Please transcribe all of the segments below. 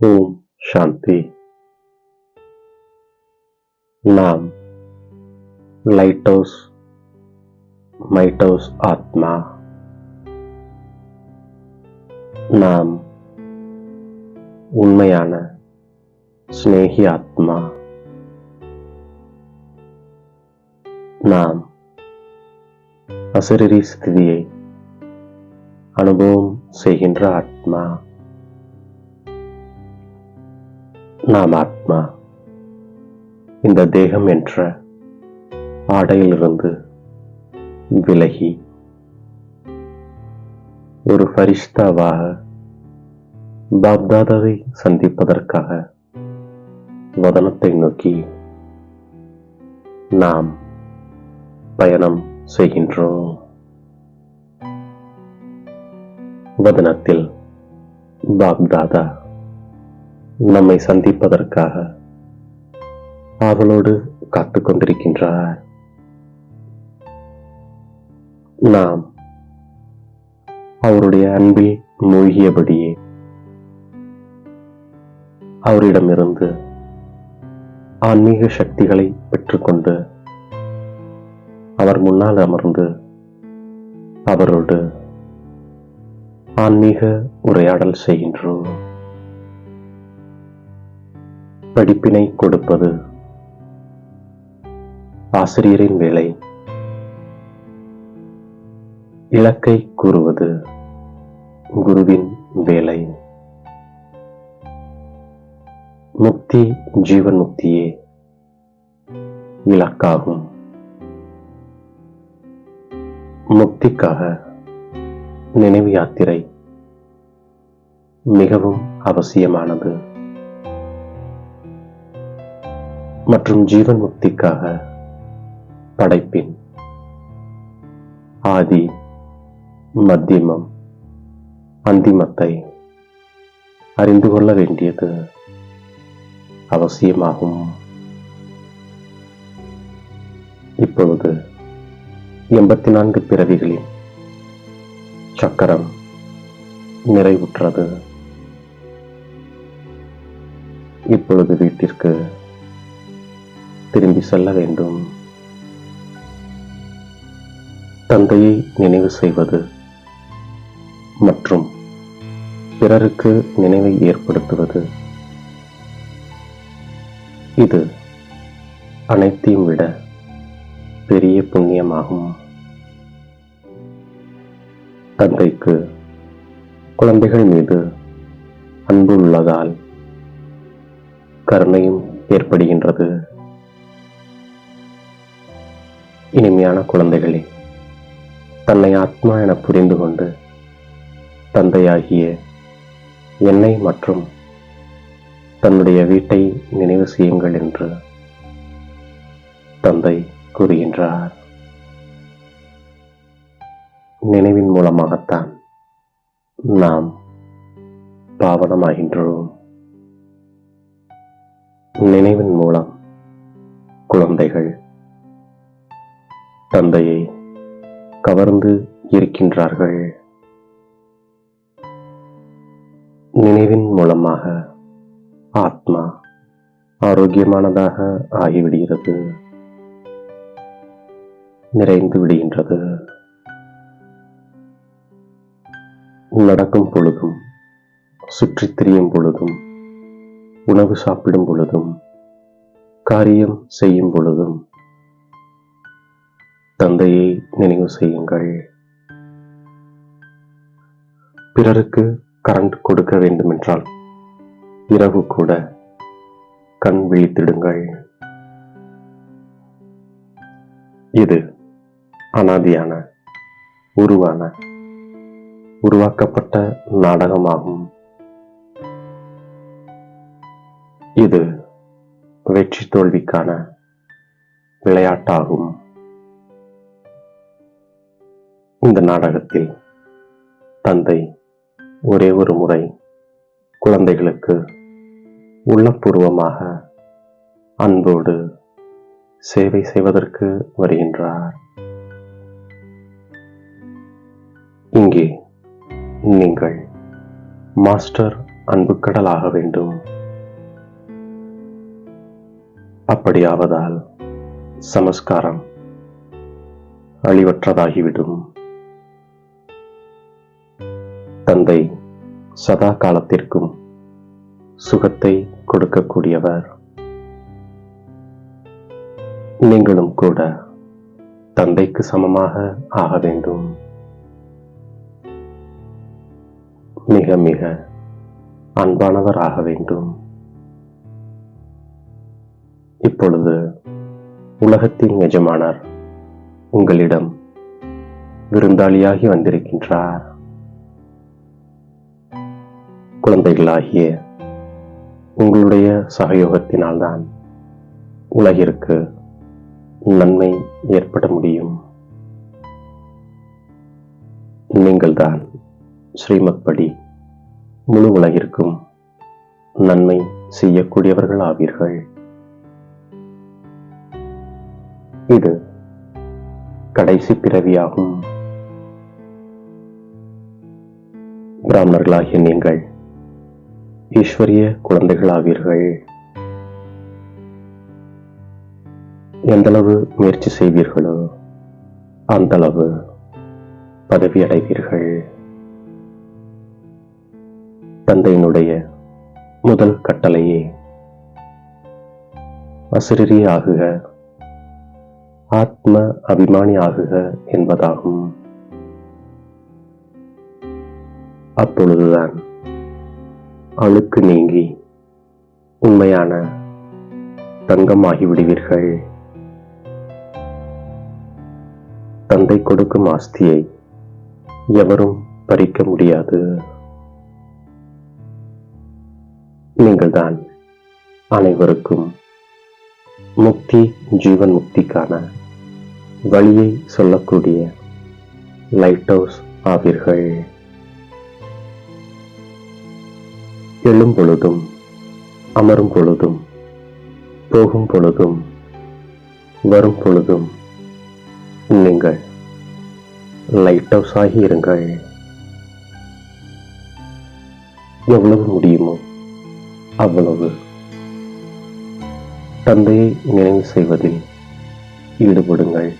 ஓம் சாந்தி நாம் light house might house ஆத்மா நாம் உண்மையான ஸ்னேகி ஆத்மா நாம் அசரீரி ஸ்திதியை அனுபவம் செய்கின்ற ஆத்மா நாம் ஆத்மா. இந்த தேகம் என்ற ஆடையிலிருந்து விலகி ஒரு ஃபரிஷ்தாவாக பாப்தாதாவை சந்திப்பதற்காக வதனத்தை நோக்கி நாம் பயணம் செய்கின்றோம். வதனத்தில் பாப்தாதா நம்மை சந்திப்பதற்காக ஆவலோடு காத்துக் கொண்டிருக்கின்றார். நாம் அவருடைய அன்பில் மூழ்கியபடியே அவரிடமிருந்து ஆன்மீக சக்திகளை பெற்றுக்கொண்டு அவர் முன்னால் அமர்ந்து அவரோடு ஆன்மீக உரையாடல் செய்கின்றோம். படிப்பினை கொடுப்பது. ஆசிரியரின் வேலை. இலக்கை கூறுவது குருவின் வேலை. முக்தி ஜீவன் முக்தியே இலக்காகும். முக்திக்காக நினைவு யாத்திரை மிகவும் அவசியமானது. மற்றும் ஜீவன் முக்திக்காக படைப்பின் ஆதி மத்தியமம் அந்திமத்தை அறிந்து கொள்ள வேண்டியது அவசியமாகும். இப்பொழுது எண்பத்தி நான்கு பிறவிகளின் சக்கரம் நிறைவுற்றது. இப்பொழுது வீட்டிற்கு திரும்பி செல்ல வேண்டும். தந்தையை நினைவு செய்வது மற்றும் பிறருக்கு நினைவை ஏற்படுத்துவது. இது அனைத்தையும் விட பெரிய புண்ணியமாகும். தந்தைக்கு குழந்தைகள் மீது அன்பு உள்ளதால் கருணையும் ஏற்படுகின்றது. இனிமையான குழந்தைகளே தன்னை ஆத்மா என புரிந்து கொண்டு தந்தையாகிய என்னை மற்றும் தன்னுடைய வீட்டை நினைவு செய்யுங்கள் என்று தந்தை கூறுகின்றார். நினைவின் மூலமாகத்தான் நாம் பாவனமாகின்றோம். நினைவின் மூலம் குழந்தைகள் தந்தையை கவர்ந்து இருக்கின்றார்கள். நினைவின் மூலமாக ஆத்மா ஆரோக்கியமானதாக ஆகிவிடுகிறது. நிறைந்து விடுகின்றது. நடக்கும் பொழுதும் சுற்றித் திரியும் பொழுதும் உணவு சாப்பிடும் பொழுதும் காரியம் செய்யும் பொழுதும் தந்தையை நினைவு செய்யுங்கள். பிறருக்கு கரண்ட் கொடுக்க வேண்டுமென்றால் இரவு கூட கண் விழித்திடுங்கள். இது அனாதியான உருவான உருவாக்கப்பட்ட நாடகமாகும். இது வெற்றி தோல்விக்கான விளையாட்டாகும். இந்த நாடகத்தில் தந்தை ஒரே ஒரு முறை குழந்தைகளுக்கு உள்ளபூர்வமாக அன்போடு சேவை செய்வதற்கு வருகின்றார். இங்கே நீங்கள் மாஸ்டர் அன்புக்கடலாக வேண்டும். அப்படியாவதால் சமஸ்காரம் அழிவற்றதாகிவிடும். தந்தை சதா காலத்திற்கும் சுகத்தை கொடுக்கக்கூடியவர். நீங்களும் கூட தந்தைக்கு சமமாக ஆக வேண்டும். மிக மிக அன்பானவர் ஆக வேண்டும். இப்பொழுது உலகத்தின் எஜமானர் உங்களிடம் விருந்தாளியாகி வந்திருக்கின்றார். குழந்தைகளாகிய உங்களுடைய சகயோகத்தினால்தான் உலகிற்கு நன்மை ஏற்பட முடியும். நீங்கள்தான் ஸ்ரீமத் படி முழு உலகிற்கும் நன்மை செய்யக்கூடியவர்கள் ஆவீர்கள் இது கடைசி பிறவியாகும். பிராமணர்களாகிய நீங்கள் ஈஸ்வரிய குழந்தைகளாவீர்கள். எந்தளவு முயற்சி செய்வீர்களோ அந்தளவு பதவி அடைவீர்கள் தந்தையினுடைய முதல் கட்டளையே அசிரரி ஆகுக ஆத்ம அபிமானி ஆகுக என்பதாகும். அப்பொழுதுதான் அழுக்கு நீங்கி உண்மையான தங்கமாகி விடுவீர்கள் தந்தை கொடுக்கும் ஆஸ்தியை எவரும் பறிக்க முடியாது. நீங்கள்தான் அனைவருக்கும் முக்தி ஜீவன் முக்திக்கான வழியை சொல்லக்கூடிய லைட் ஹவுஸ் ஆவீர்கள். எழும் பொழுதும் அமரும் பொழுதும் போகும் பொழுதும் வரும் பொழுதும் நீங்கள் லைட் ஹவுஸ் ஆகி இருங்கள். எவ்வளவு முடியுமோ அவ்வளவு தந்தையை நினைவு செய்வதில் ஈடுபடுங்கள்.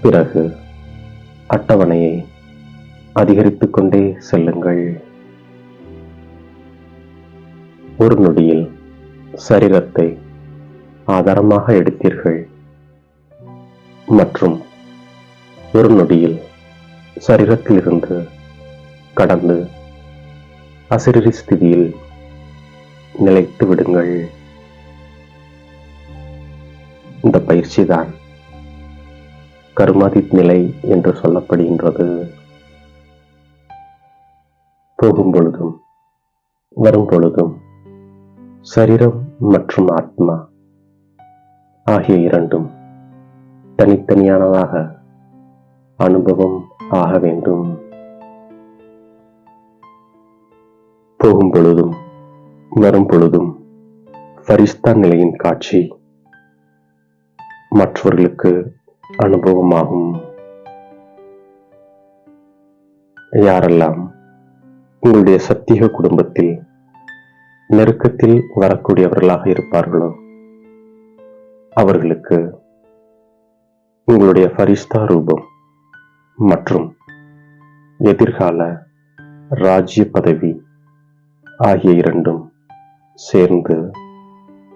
பிறகு அட்டவணையை அதிகரித்து கொண்டே செல்லுங்கள். ஒரு நொடியில் சரீரத்தை ஆதாரமாக எடுத்தீர்கள். மற்றும் ஒரு நொடியில் சரீரத்திலிருந்து கடந்து அசிரரி ஸ்திதியில் நிலைத்து விடுங்கள். இந்த பயிற்சி தான் கருமாதி நிலை என்று சொல்லப்படுகின்றது. போகும் பொழுதும் வரும் பொழுதும் சரீரம் மற்றும் ஆத்மா ஆகிய இரண்டும் தனித்தனியானதாக அனுபவம் ஆக வேண்டும். போகும் பொழுதும் வரும் பொழுதும் ஃபரிஸ்தா நிலையின் காட்சி மற்றவர்களுக்கு அனுபவமாகும். யாரெல்லாம் உங்களுடைய சத்திய குடும்பத்தில் நெருக்கத்தில் வரக்கூடியவர்களாக இருப்பார்களோ? அவர்களுக்கு உங்களுடைய ஃபரிஸ்தா ரூபம் மற்றும் எதிர்கால ராஜ்ய பதவி ஆகிய இரண்டும் சேர்ந்து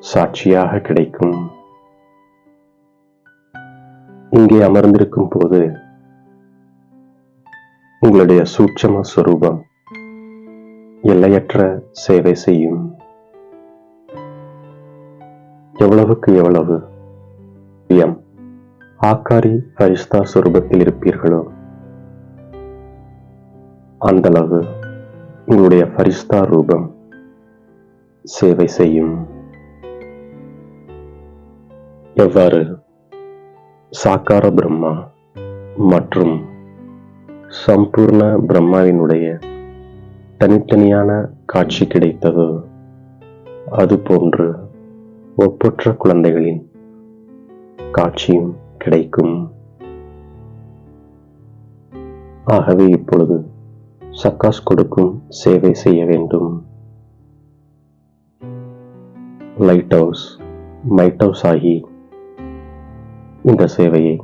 சாட்சியாக கிடைக்கும். இங்கே அமர்ந்திருக்கும் போது உங்களுடைய சூட்சம சுரூபம் எல்லையற்ற சேவை செய்யும். எவ்வளவுக்கு எவ்வளவு எம் ஆக்காரி ஃபரிஸ்தா சுரூபத்தில் இருப்பீர்களோ? அந்தளவு உங்களுடைய ஃபரிஸ்தா ரூபம் சேவை செய்யும். எவ்வாறு? சாக்கார பிரம்மா மற்றும் சம்பூர்ண பிரம்மாவினுடைய தனித்தனியான காட்சி கிடைத்ததோ. அதுபோன்று ஒப்பற்ற குழந்தைகளின் காட்சியும் கிடைக்கும். ஆகவே இப்பொழுது சக்காஸ் கொடுக்கும் சேவை செய்ய வேண்டும். லைட் ஹவுஸ் மைட் ஹவுஸ் ஆகி இந்த சேவையை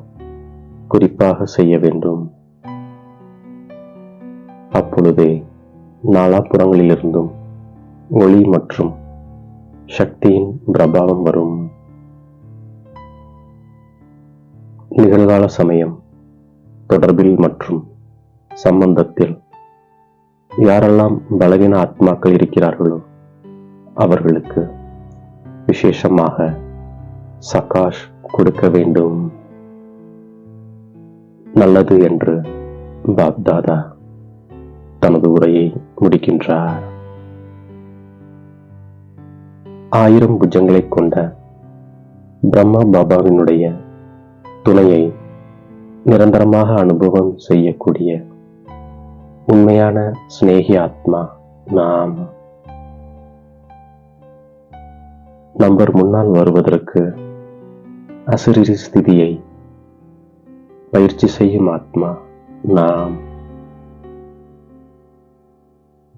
குறிப்பாக செய்ய வேண்டும். அப்பொழுதே நாலாபுறங்களிலிருந்தும் ஒளி மற்றும் சக்தியின் பிரபாவம் வரும். நிகழ்கால சமயம் தொடர்பில் மற்றும் சம்பந்தத்தில் யாரெல்லாம் பலவீன ஆத்மாக்கள் இருக்கிறார்களோ அவர்களுக்கு விசேஷமாக சகாஷ் கொடுக்க வேண்டும். நல்லது என்று பாப்தாதா தனது உரையை முடிக்கின்றார். ஆயிரம் புஜங்களை கொண்ட பிரம்மா பாபாவினுடைய துணையை நிரந்தரமாக அனுபவம் செய்யக்கூடிய உண்மையான சிநேகி ஆத்மா நாம். நம்பர் முன்னால் வருவதற்கு அசிரிரி ஸ்திதியை பயிற்சி செய்யும் ஆத்மா நாம்.